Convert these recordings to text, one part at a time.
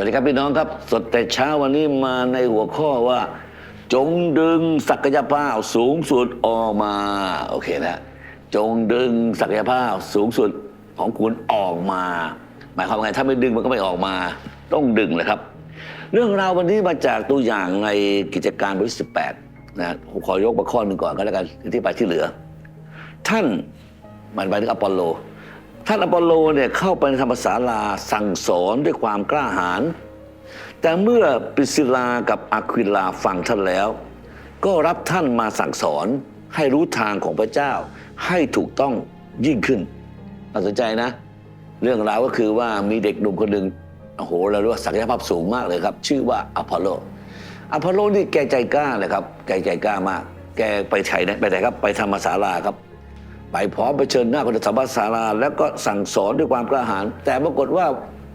วัสดีครับพี่น้องครับ สดแต่เช้าวันนี้มาในหัวข้อว่า จงดึงศักยภาพสูงสุดออกมา โอเคนะจงดึงศักยภาพสูงสุดของคุณออกมา หมายความว่าไงถ้าไม่ดึงมันก็ไม่ออกมา ต้องดึงนะครับ เรื่องราววันนี้มาจากตัวอย่างในกิจการบริษัท18นะผมขอยกมาข้อหนึ่งก่อนก็แล้วกันที่ไปที่เหลือ ท่านมันไปถึงอปอลโล ท่านอปอลโลเนี่ยเข้าไปในธรรมศาลาสั่งสอนด้วยความกล้าหาญแต่เมื่อปริซิลากับอาควิลาฟังท่านแล้ว ก็รับท่านมาสั่งสอนให้รู้ทางของพระเจ้าให้ถูกต้องยิ่งขึ้นน่าสนใจนะ เรื่องราวก็คือว่ามีเด็กหนุ่มคนหนึ่งโอ้โหเราเรียกว่าศักยภาพสูงมากเลยครับ ชื่อว่าอพอลโลอพอลโลนี่แกใจกล้าเลยครับ แกใจกล้ามาก แกไปไทยนะไปไหนครับ ไปธรรมศาลาครับ ไปพร้อมไปเชิญหน้าพระธรรมศาลา แล้วก็สั่งสอนด้วยความกล้าหาญแต่ปรากฏว่า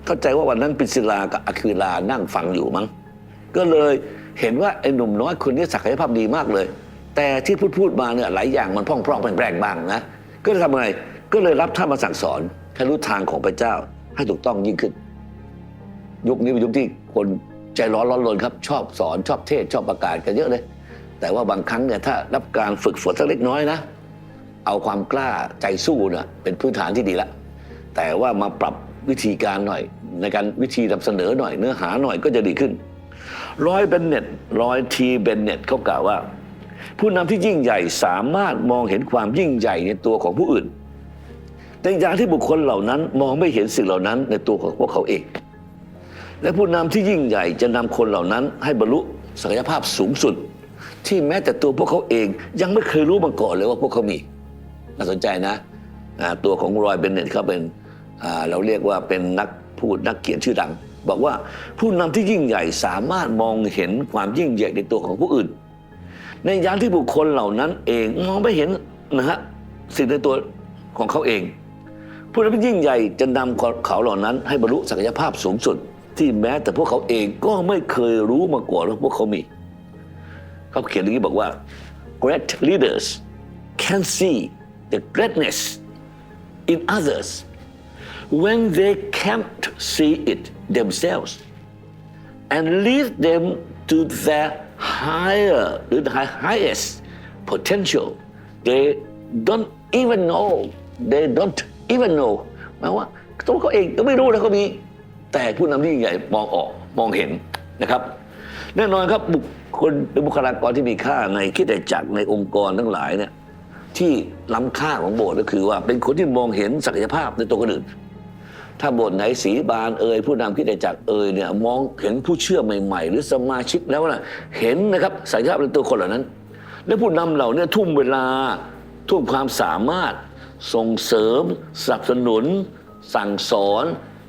เข้าใจว่าวันนั้นปิศิลากับอคิลานั่งฟังอยู่มั้งก็เลยเห็นว่าไอ้หนุ่มน้อยคนนี้ศักยภาพดีมากเลย แต่ที่พูดพูดมาเนี่ยหลายอย่างมันพร่องพร่องแปลงบ้างนะก็เลยทำไงก็เลยรับท่านมาสั่งสอนให้รู้ทางของพระเจ้าให้ถูกต้องยิ่งขึ้น ยุคนี้เป็นยุคที่คนใจร้อนร้อนรนครับ ชอบสอนชอบเทศชอบประกาศกันเยอะเลย แต่ว่าบางครั้งเนี่ยถ้ารับการฝึกฝนสักเล็กน้อยนะ เอาความกล้าใจสู้เนี่ยเป็นพื้นฐานที่ดีละ แต่ว่ามาปรับวิธีการหน่อย ในการวิธีนำเสนอหน่อยเนื้อหาหน่อยก็จะดีขึ้น ร้อยเบนเน็ตร้อยทีเบนเน็ตเขากล่าวว่า ผู้นำที่ยิ่งใหญ่สามารถมองเห็นความยิ่งใหญ่ในตัวของผู้อื่นในอย่างที่บุคคลเหล่านั้นมองไม่เห็นสิ่งเหล่านั้นในตัวของพวกเขาเอง และผู้นำที่ยิ่งใหญ่จะนำคนเหล่านั้น ให้บรรลุศักยภาพสูงสุด ที่แม้แต่ตัวพวกเขาเองยังไม่เคยรู้มาก่อนเลยว่าพวกเขามี น่าสนใจนะตัวของรอยเบนเน็ตเขาเป็นเราเรียกว่าเป็นนักพูดนักเขียนชื่อดัง บอกว่าผู้นำที่ยิ่งใหญ่สามารถมองเห็นความยิ่งใหญ่ในตัวของผู้อื่น ในยามที่บุคคลเหล่านั้นเองมองไม่เห็นนะฮะสิ่งในตัวของเขาเอง ผู้นำที่ยิ่งใหญ่จะนำเขาเหล่านั้น ให้บรรลุศักยภาพสูงสุด ที่แม้แต่พวกเขาเองก็ไม่เคยรู้มาก่อนว่าพวกเขามี เขาเขียนอย่างนี้บอกว่า great leaders can see the greatness in others when they can't see it themselves and lead them to their higher หรือ the highest potential they don't even know they don't even know หมายว่าตัวเขาเองก็ไม่รู้นะเขามีแต่ผู้นำที่ยิ่งใหญ่มองออกมองเห็นนะครับ แน่นอนครับบุคคลหรือบุคลากรที่มีค่าในคิดแต่จักในองค์กรทั้งหลายเนี่ย ที่ล้ำค่าของโบสถ์ก็คือว่าเป็นคนที่มองเห็นศักยภาพในตัวคนอื่น ถ้าโบสถ์ไหนสีบานเอ่ยผู้นำคิดจักรเอ่ยเนี่ยมองเห็นผู้เชื่อใหม่ ๆ หรือสมาชิกแล้วนะเห็นนะครับศักยภาพในตัวคนเหล่านั้น และผู้นำเหล่านี้ทุ่มเวลาทุ่มความสามารถส่งเสริมสนับสนุน สั่งสอน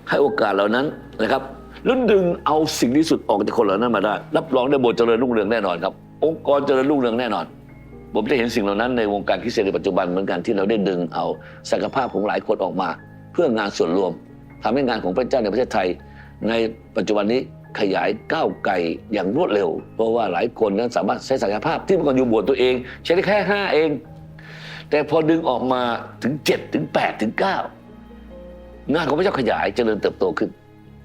ให้โอกาสเหล่านั้นนะครับแล้วดึงเอาสิ่งที่สุดออกจากคนเหล่านั้นมาได้ รับรองได้โบสถ์เจริญรุ่งเรืองแน่นอนครับ องค์กรเจริญรุ่งเรืองแน่นอน ผมได้เห็นสิ่งเหล่านั้นในวงการคริสเตียนในปัจจุบันเหมือนกันที่เราได้ดึงเอาศักยภาพของหลายคนออกมา เพื่องานส่วนรวมทำให้งานของพระเจ้าในประเทศไทย ในปัจจุบันนี้ขยายก้าวไกลอย่างรวดเร็ว เพราะว่าหลายคนนั้นสามารถใช้ศักยภาพที่เมื่อก่อนอยู่บสถ์ตัวเอง ใช้ได้แค่ห้าเอง แต่พอดึงออกมาถึงเจ็ดถึงแปดถึงเก้างานของพระเจ้าขยายเจริญเติบโตขึ้น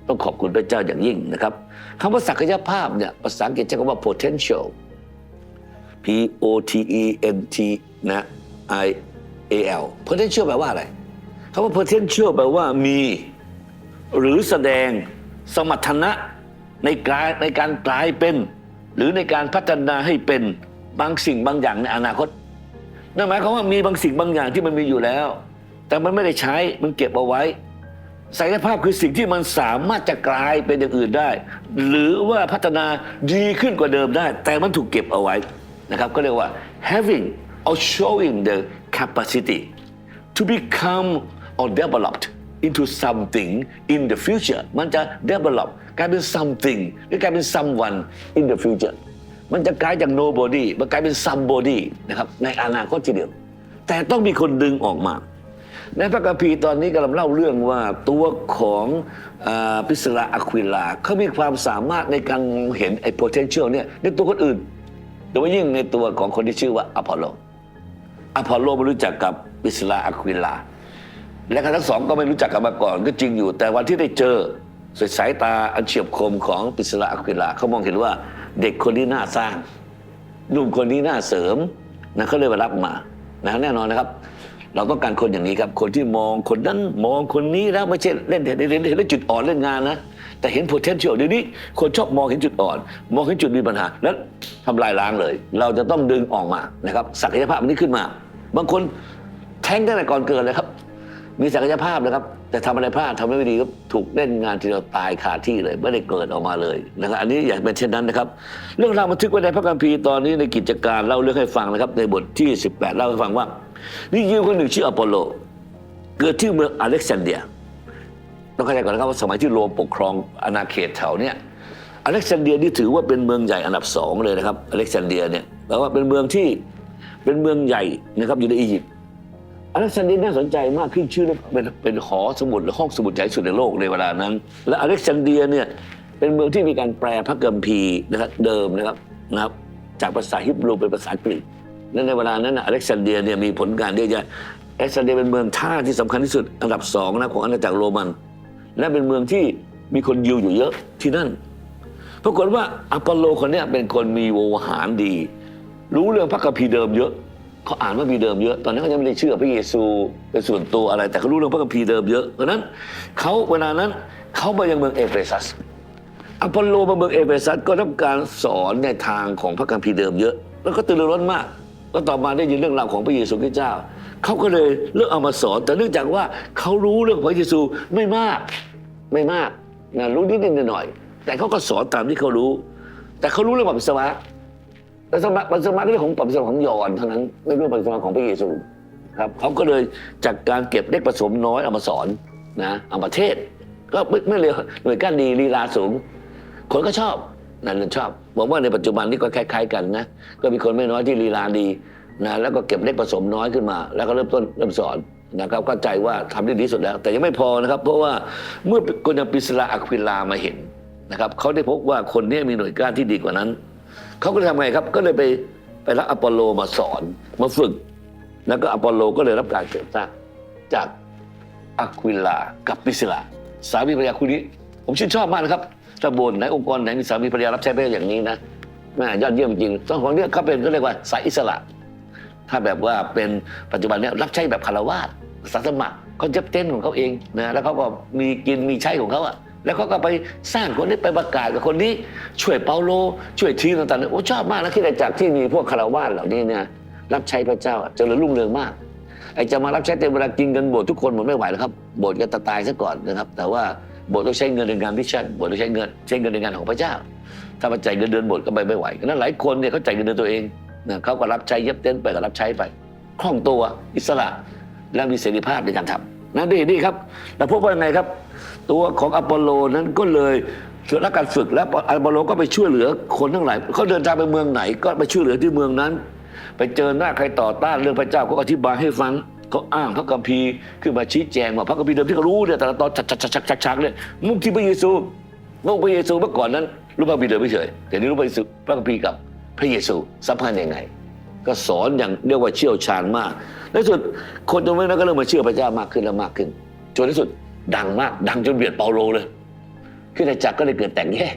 ต้องขอบคุณพระเจ้าอย่างยิ่งนะครับคำว่าศักยภาพเนี่ยภาษาอังกฤษใช้คำว่า potential P O T E N T นะ I A L potential แปลว่าอะไรคำว่า potential แปลว่ามี หรือแสดงสมรรถนะในการในการกลายเป็น หรือในการพัฒนาให้เป็นบางสิ่งบางอย่างในอนาคตนั่นหมายความว่ามีบางสิ่งบางอย่างที่มันมีอยู่แล้ว แต่มันไม่ได้ใช้มันเก็บเอาไว้ศักยภาพคือสิ่งที่มันสามารถจะกลายเป็นอย่างอื่นได้ หรือว่าพัฒนาดีขึ้นกว่าเดิมได้ แต่มันถูกเก็บเอาไว้ นะครับก็เรียกว่า having or showing the capacity to become or developed into something in the future มันจะ develop กลายเป็น something หรือกลายเป็น someone in the future มันจะกลายจาก nobody มันกลายเป็น somebody นะครับในอนาคตทีเดียว แต่ต้องมีคนดึงออกมา ในพระคัมภีร์ตอนนี้กำลังเล่าเรื่องว่าตัวของอพิสลาอะควิลาเขามีความสามารถในการมองเห็นไอ้ potential เนี่ยในตัวคนอื่น โดยเฉพายิ่งในตัวของคนที่ชื่อว่าอพอลโลอพอลโลไม่รู้จักกับพิสลาอะควิลา และทั้งสองก็ไม่รู้จักกันมาก่อนก็จริงอยู่ แต่วันที่ได้เจอสายสายตาอันเฉียบคมของปิสลาอัควิลาเขามองเห็นว่าเด็กคนนี้น่าสร้างหนุ่มคนนี้น่าเสริมนะเขาเลยมารับมานะแน่นอนนะครับ เราต้องการคนอย่างนี้ครับ คนที่มองคนนั้นมองคนนี้แล้วไม่ใช่เล่นเห็นเห็นเห็นเล่นจุดอ่อนเล่นงานนะ แต่เห็น potential เดี๋ยวนี้คนชอบมองเห็นจุดอ่อน มองเห็นจุดมีปัญหา แล้วทำลายล้างเลย เราจะต้องดึงออกมานะครับศักยภาพอันนี้ขึ้นมา บางคนแท้งตั้งแต่ก่อนเกิดเลยครับ มีศักยภาพนะครับ แต่ทำอะไรพลาดทำไม่ดีก็ถูกเล่นงานทีเดียวตายคาดที่เลย ไม่ได้เกิดออกมาเลยนะครับอันนี้อย่าเป็นเช่นนั้นนะครับ เรื่องราวบันทึกไว้ในพระคัมภีร์ตอนนี้ในกิจการเล่าเรื่องให้ฟังนะครับ ในบทที่ 18 เล่าให้ฟังว่า นี่ยิวคนหนึ่งชื่ออปอลโล เกิดที่เมืองอเล็กซานเดียต้องเข้าใจก่อนนะครับว่าสมัยที่โรมปกครองอาณาเขตแถวเนี้ยอเล็กซานเดียนี่ถือว่าเป็นเมืองใหญ่อันดับสองเลยนะครับอเล็กซานเดียเนี่ยแปลว่าเป็นเมืองที่เป็นเมืองใหญ่นะครับอยู่ในอียิปต์อเล็กซานเดียน่าสนใจมากขึ้นชื่อเป็นเป็นหอสมุดหรือห้องสมุดใหญ่สุดในโลกในเวลานั้น และอเล็กซานเดียเนี่ยเป็นเมืองที่มีการแปลพระคัมภีร์นะครับเดิมนะครับนะครับจากภาษาฮิบรูเป็นภาษากรีก และในเวลานั้นนะอเล็กซานเดียเนี่ยมีผลงานเยอะแยะอเล็กซานเดียเป็นเมืองท่าที่สำคัญที่สุดอันดับสองนะของอาณาจักรโรมัน และเป็นเมืองที่มีคนยิวอยู่เยอะที่นั่นปรากฏว่าอพอลโลคนนี้เป็นคนมีโวหารดี รู้เรื่องพระคัมภีร์เดิมเยอะเขาอ่านพระคัมภีร์เดิมเยอะตอนนั้นเขายังไม่ได้เชื่อพระเยซูเป็นส่วนตัวอะไร แต่เขารู้เรื่องพระคัมภีร์เดิมเยอะเพราะนั้นเขาเวลานั้นเขามายังเมืองเอเฟซัสอพอลโลมาเมืองเอเฟซัสก็รับการสอนในทางของพระคัมภีร์เดิมเยอะ แล้วก็ตื่นรู้ร้นมาก ก็ต่อมาได้ยินเรื่องราวของพระเยซูคริสต์เจ้า เขาก็เลยเลือกเอามาสอน แต่เนื่องจากว่าเขารู้เรื่องพระเยซูไม่มากไม่มากนะรู้นิดนิดหน่อย แต่เขาก็สอนตามที่เขารู้ แต่เขารู้เรื่องปัสสาวะปัสสาวะปัสสาวะเรื่องของปัสสาวะของยอนเท่านั้นไม่รู้ปัสสาวะของพระเยซูครับเขาก็เลยจากการเก็บเล็กผสมน้อยเอามาสอนนะเอามาเทศ ก็ไม่ไม่เลวหน่วยก้านดีลีลาสูง คนก็ชอบ นั่นชอบผมว่าในปัจจุบันนี้ก็คล้ายๆกันนะ ก็มีคนไม่น้อยที่ลีลาดีนะแล้วก็เก็บเล็กผสมน้อยขึ้นมา แล้วก็เริ่มต้นเริ่มสอนนะครับเข้าใจว่าทำได้ดีสุดแล้ว แต่ยังไม่พอนะครับ เพราะว่าเมื่อคนอย่างปิสลาอัควิลามาเห็นนะครับเขาได้พบว่าคนนี้มีหน่วยก้านที่ดีกว่านั้นเขาก็เลยทำไงครับก็เลยไปไปรับอปอลโลมาสอนมาฝึก แล้วก็อปอลโลก็เลยรับการเสริมสร้างจากอะควิลากับปิสลาสามีภรรยาคู่นี้ ผมชื่นชอบมากนะครับ ถ้าโบนไหนองค์กรไหนมีสามีภรรยารับใช้ไปอย่างนี้นะแม่ยอดเยี่ยมจริงสองคนเนี้เขาเป็นก็เรียกว่าสายอิสระ ถ้าแบบว่าเป็นปัจจุบันเนี้ยรับใช้แบบคารวาสศาสมัครเขาจะเต้นของเขาเองนะแล้วเขาก็มีกินมีใช้ของเขาอะแล้วเขาก็ไปสร้างคนนี้ไปประกาศกับคนนี้ช่วยเปาโล ช่วยทีมต่างๆโอ้ชอบมากนะที่ได้จากที่มีพวกคารวาสเหล่านี้เนี่ยรับใช้พระเจ้าอะเจริญรุ่งเรืองมากไอ้จะมารับใช้เต็มเวลากินกันโบสถ์ทุกคนหมดไม่ไหวแล้วครับโบสถ์ก็จะตายซะก่อนนะครับ แต่ว่า บสถ์ต้องใช้เงินในงานมิชชั่นโบสถ์ต้องใช้เงินใช้เงินในงานของพระเจ้า ถ้ามาจ่ายเงินเดือนโบสถ์ก็ไปไม่ไหวนั้นหลายคนเนี่ยเขาจ่ายเงินเดือนตัวเองนะเขาก็รับใช้เย็บเต้นไปก็รับใช้ไปคล่องตัวอิสระและมีเสรีภาพในการทำนั่นดีนี่ครับแต่พบว่ายังไงครับ ตัวของอปอลโลนั้นก็เลยรับการฝึกแล้วอปอลโลก็ไปช่วยเหลือคนทั้งหลายเขาเดินทางไปเมืองไหนก็ไปช่วยเหลือที่เมืองนั้น ไปเจอหน้าใครต่อต้านเรื่องพระเจ้าก็อธิบายให้ฟัง เขาอ้างพระคัมภีร์ขึ้นมาชี้แจงว่าพระคัมภีร์เดิมที่เขารู้เนี่ยแต่ละตอนชักชักชักชักเลยมุ่งที่พระเยซูมุ่งพระเยซูเมื่อก่อนนั้น รู้พระคัมภีร์เดิมไม่เฉยแต่นี้รู้พระเยซูพระคัมภีร์กับพระเยซูสัมพันธ์ยังไง ก็สอนอย่างเรียกว่าเชี่ยวชาญมากในที่สุดคนตรงนั้นก็เริ่มมาเชื่อพระเจ้ามากขึ้นและมากขึ้นจนในที่สุดดังมากดังจนเบียดเปาโลเลยขึ้นในจักรก็เลยเกิดแตกแยก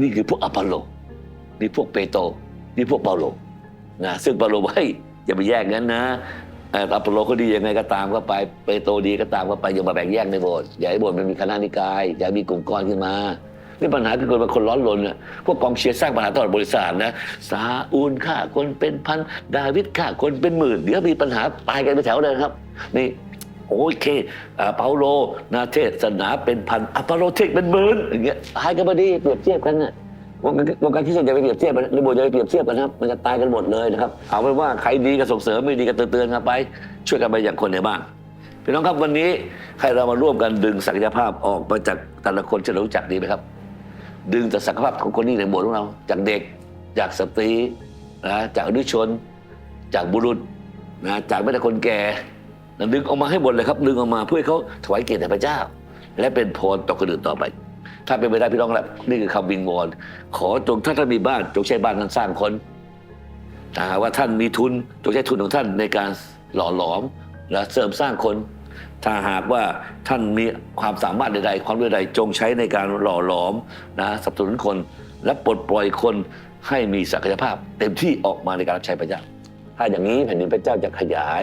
นี่คือพวกอพอลโลนี่พวกเปโตรนี่พวกเปาโลนะซึ่งเปาโลบอกเฮ้ยอย่าไปแยกงั้นนะ อัปโลก็ดียังไงก็ตามก็ไปเปโตดีก็ตามก็ไปอย่ามาแบ่งแยกในโบสถ์อย่าให้โบสถ์มันมีคณะนิกายอย่ามีกลุ่มก้อนขึ้นมานี่ปัญหาคือคนบางคนร้อนรนเนี่ยพวกกองเชียร์สร้างปัญหาตลอดบริษัทนะซาอูลฆ่าคนเป็นพันดาวิดฆ่าคนเป็นหมื่นเดี๋ยวมีปัญหาตายกันไปแถวเลยครับ นี่โอเคอาเปาโลนาเทศนาเป็นพันอะปโลเทศเป็นหมื่นอย่างเงี้ยตายกันพอดีเปรียบเทียบกันน่ะ วงการวงการที่จะไปเปรียบเทียบกันในโบสถ์จะไปเปรียบเทียบกันนะครับมันจะตายกันหมดเลยนะครับเอาเป็นว่าใครดีก็ส่งเสริมไม่ดีก็เตือนๆกันไป ช่วยกันไปอย่างคนในบ้านพี่น้องครับวันนี้ให้เรามาร่วมกันดึงศักยภาพออกมาจากแต่ละคนที่เรารู้จักดีไหมครับ ดึงจากศักยภาพของคนนี้ในโบสถ์ของเราจากเด็ก จากสตรีนะจากอนุชน จากบุรุษนะจากแม้แต่คนแก่ดึงออกมาให้หมดเลยครับดึงออกมาเพื่อให้เขาถวายเกียรติแด่พระเจ้า และเป็นพรต่อคนอื่นต่อไป ถ้าเป็นไปได้พี่น้องครับนี่คือคำวิงวอนขอจงถ้าท่านมีบ้านจงใช้บ้านนั้นสร้างคนถ้าหากว่าท่านมีทุนจงใช้ทุนของท่านในการหล่อหลอมและเสริมสร้างคน ถ้าหากว่าท่านมีความสามารถใดๆความรู้ใดจงใช้ในการหล่อหลอมนะสนับสนุนคนและปลดปล่อยคนให้มีศักยภาพ เต็มที่ออกมาในการรับใช้พระเจ้า ถ้าอย่างนี้แผ่นดินพระเจ้าจะขยาย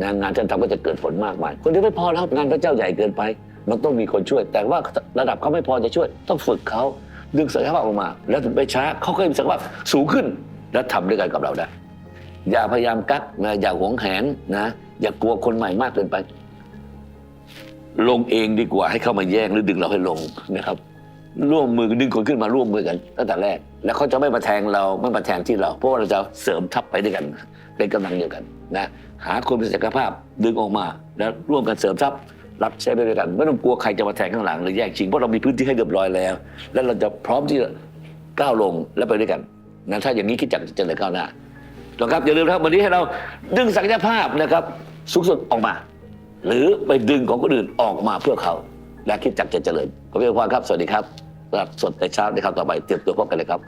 นะงานท่านทำก็จะเกิดผลมากมาย คนเดียวไม่พอแล้วงานพระเจ้าใหญ่เกินไป มันต้องมีคนช่วย แต่ว่าระดับเขาไม่พอจะช่วย ต้องฝึกเขาดึงศักยภาพออกมา แล้วถึงไปช้าเขาก็มีศักยภาพสูงขึ้น และทำด้วยกันกับเราได้อย่าพยายามกักนะอย่าหวงแหนนะ อย่ากลัวคนใหม่มากเกินไป ลงเองดีกว่าให้เข้ามาแย่งหรือดึงเราให้ลงนะครับ ร่วมมือดึงคนขึ้นมาร่วมมือกันตั้งแต่แรก แล้วเขาจะไม่มาแทงเราไม่มาแทงที่เรา เพราะว่าเราจะเสริมทัพไปด้วยกันเป็นกำลังเดียวกันนะหาคนมีศักยภาพดึงออกมา แล้วร่วมกันเสริมทัพ รับใช้ไปด้วยกัน ไม่ต้องกลัวใครจะมาแทงข้างหลังหรือแย่งชิงเพราะเรามีพื้นที่ให้เรียบร้อยแล้ว แล้วเราจะพร้อมที่จะก้าวลงและไปด้วยกันนะถ้าอย่างนี้คิดจักจะเจริญก้าวหน้านะครับอย่าลืมนะครับวันนี้ให้เราดึงศักยภาพนะครับสูงสุดออกมา หรือไปดึงของคนอื่นออกมาเพื่อเขา และคิดจักจะเจริญขอบคุณครับสวัสดีครับสำหรับสดแต่เช้าในคราวต่อไปเตรียมตัวพบกันเลยครับ